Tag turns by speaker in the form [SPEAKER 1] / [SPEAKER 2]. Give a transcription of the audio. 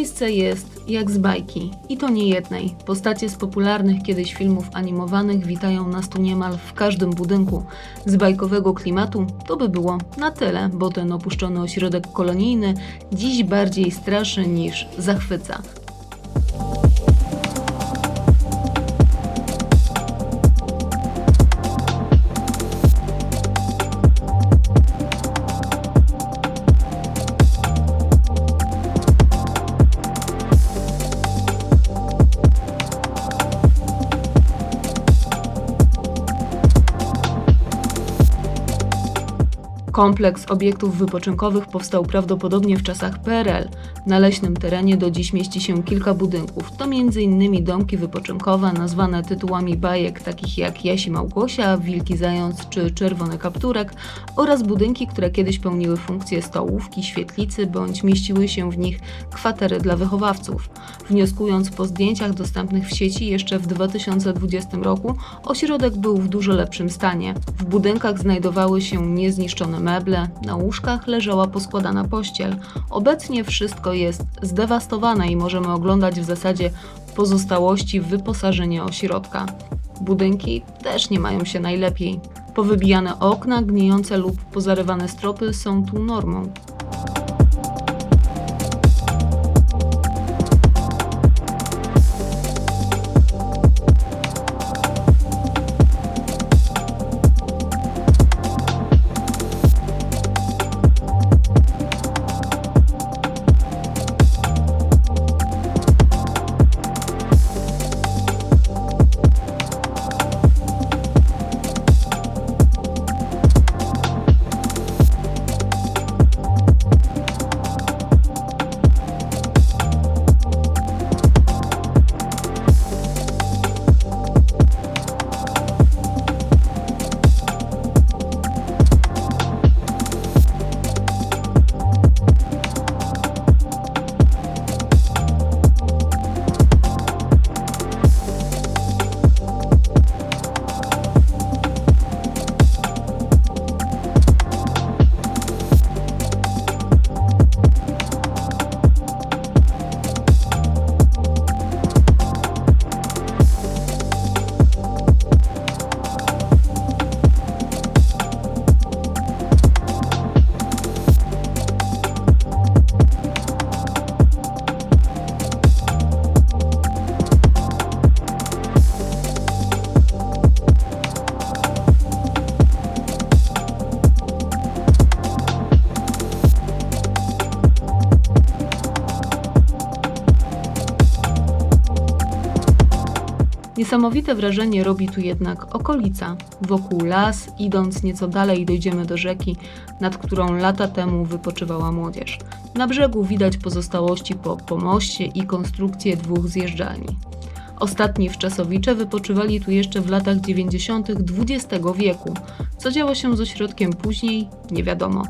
[SPEAKER 1] Miejsce jest jak z bajki i to nie jednej. Postacie z popularnych kiedyś filmów animowanych witają nas tu niemal w każdym budynku. Z bajkowego klimatu to by było na tyle, bo ten opuszczony ośrodek kolonijny dziś bardziej straszy niż zachwyca. Kompleks obiektów wypoczynkowych powstał prawdopodobnie w czasach PRL. Na leśnym terenie do dziś mieści się kilka budynków. To m.in. domki wypoczynkowe nazwane tytułami bajek takich jak Jasi Małgosia, Wilki Zając czy Czerwony Kapturek oraz budynki, które kiedyś pełniły funkcję stołówki, świetlicy bądź mieściły się w nich kwatery dla wychowawców. Wnioskując po zdjęciach dostępnych w sieci jeszcze w 2020 roku, ośrodek był w dużo lepszym stanie. W budynkach znajdowały się niezniszczone meble, na łóżkach leżała poskładana pościel. Obecnie wszystko jest zdewastowane i możemy oglądać w zasadzie pozostałości wyposażenia ośrodka. Budynki też nie mają się najlepiej. Powybijane okna, gnijące lub pozarywane stropy są tu normą. Niesamowite wrażenie robi tu jednak okolica. Wokół las, idąc nieco dalej dojdziemy do rzeki, nad którą lata temu wypoczywała młodzież. Na brzegu widać pozostałości po pomoście i konstrukcję dwóch zjeżdżalni. Ostatni wczasowicze wypoczywali tu jeszcze w latach 90. XX wieku. Co działo się z ośrodkiem później, nie wiadomo.